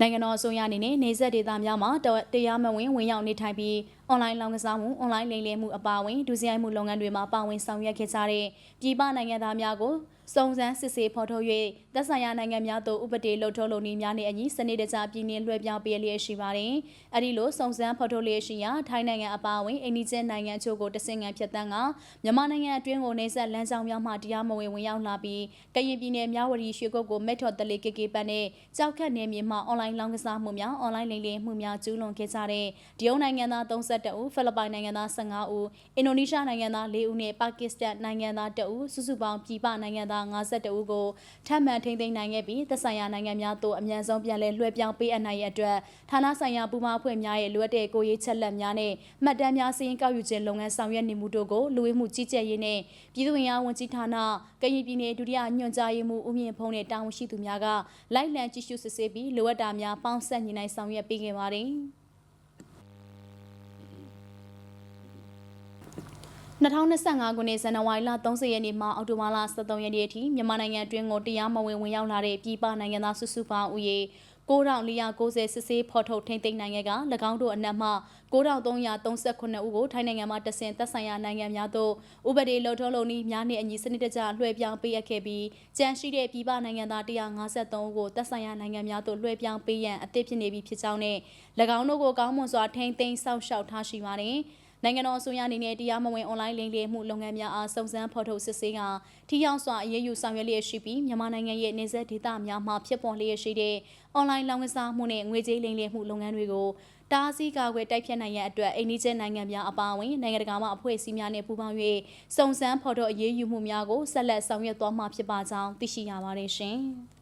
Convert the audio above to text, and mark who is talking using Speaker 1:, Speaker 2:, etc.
Speaker 1: နိုင်ငံတော်အစိုးရအနေနဲ့နေဆက်ဒေသများမှာတတရားမဝင်ဝင်ရောက်နေထိုင်ပြီးအွန်လိုင်းလောင်းကစားမှုအွန်လိုင်းလိမ်လည်မှုအပါအဝင်ဒုစရိုက်မှုလုပ်ငန်းတွေမှာပါဝင်ဆောင်ရွက်ခဲ့ကြတဲ့ပြည်ပနိုင်ငံသားများကိုစုံစမ်းစစ်ဆေးဖော်ထုတ်၍သက်ဆိုင်ရာနိုင်ငံများသို့ဥပဒေလှုပ်ထုံးလုပ်နည်းများနှင့်အညီစနစ်တကျပြည်နှင်လွှဲပြောင်းပေးလျက်ရှိပါတယ်။အဲဒီလိုစုံစမ်းဖော်ထုတ်လျက်ရှိရာထိုင်းနိုင်ငံအပါအဝင်အိန္ဒိယနိုင်ငံချို့ကိုတဆင့်ငံဖြတ်တန်းကမြန်မာနိုင်ငံအတွင်းကိုနေဆက်လမ်းကြောင်းများမှတရားမဝင်ဝင်ရောက်လာပြီးကရင်ပြည်နယ်မြဝတီရွှေကုတ်ကိုမက်ထော်တလေးကေကေပတ်နဲ့ကြောက်ခတ်နေမြေမှာအွန်လိုင်းလောင်းကစားမှုများအွန်လိုင်းလိမ်လည်မှုများကျူးလွန်ခဲ့ကြတဲ့တရုတ်နိုင်ငံသား32ဦးဖိလစ်ပိုင်နိုင်ငံသား15ဦးအင်ဒိုနီးရှားနိုင်ငံသား4ဦးနဲ့ပါကစ္စတန်နိုင်ငံသား2ဦးစုစုပေါင်းပြည်ပနိုင်ငံသား52ဦးကိုထပ်မံထိန်းသိမ်းနိုင်ခဲ့ပြီးသက်ဆိုင်ရာနိုင်ငံများသို့အမြန်ဆုံးပြန်လည်လွှဲပြောင်းပေးအပ်နိုင်ရတဲ့အတွက်ဌာနဆိုင်ရာပူးပေါင်းအဖွဲ့များရဲ့လိုအပ်တဲ့ကိုရေးချက်လက်များနဲ့မှတ်တမ်းများစည်းကောက်ယူခြင်းလုပ်ငန်းဆောင်ရွက်နေမှုတို့ကိုလူဝင်မှုကြီးကြပ်ရေးနဲ့ပြည်သူ့ဝင်အားဝန်ကြီးဌာနကရင်ပြည်နယ်ဒုတိယညွှန်ကြားရေးမှူးဦးမြင့်ဖုံးနဲ့တာဝန်ရှိသူများကလိုက်လံကြည့်ရှုစစ်ဆေးပြီးလိုအပ်တာများပေါင်းဆက်ညီနိုင်ဆောင်ရွက်ပေးခဲ့ပါတယ်။ 2025ခုနှစ်ဇန်နဝါရီလ30ရက်နေ့မှအောက်တိုဘာလ23ရက်နေ့အထိမြန်မာနိုင်ငံအတွင်းကိုတရားမဝင်ဝင်ရောက်လာတဲ့ပြည်ပနိုင်ငံသားစုစုပေါင်းဦးရေ9490စစ်ဆေးဖော်ထုတ်ထိန်းသိမ်းနိုင်ခဲ့က၎င်းတို့အနက်မှ9339ဦးကိုထိုင်းနိုင်ငံမှတဆင်သက်ဆိုင်ရာနိုင်ငံများသို့ဥပဒေလုံထုံးလုံနည်းများနှင့်အညီစနစ်တကျလွှဲပြောင်းပေးအပ်ခဲ့ပြီးကြန့်ရှိတဲ့ပြည်ပနိုင်ငံသား153ဦးကိုသက်ဆိုင်ရာနိုင်ငံများသို့လွှဲပြောင်းပေးရန်အသင့်ဖြစ်နေပြီဖြစ်ကြောင်းနဲ့၎င်းတို့ကိုကောင်းမွန်စွာထိန်းသိမ်းစောင့်ရှောက်ထားရှိပါတယ်။ နိုင်ငံတော်အစိုးရအနေနဲ့တရားမဝင်အွန်လိုင်းလိမ်လည်မှုလုပ်ငန်းများအားစုံစမ်းဖော်ထုတ်စစ်ဆေးကထိရောက်စွာအရေးယူဆောင်ရွက်လျက်ရှိပြီးမြန်မာနိုင်ငံရဲ့နေဆက်ဒေသများမှာဖြစ်ပေါ်လျက်ရှိတဲ့အွန်လိုင်းလောင်းကစားမှုနဲ့ငွေကြေးလိမ်လည်မှုလုပ်ငန်းတွေကိုတားဆီးကာကွယ်တိုက်ဖျက်နိုင်ရန်အတွက်အိန္ဒိယနိုင်ငံများအပါအဝင်နိုင်ငံတကာမှအဖွဲ့အစည်းများနဲ့ပူးပေါင်း၍စုံစမ်းဖော်ထုတ်အရေးယူမှုများကိုဆက်လက်ဆောင်ရွက်သွားမှာဖြစ်ပါကြောင်းသိရှိရပါတယ်ရှင်။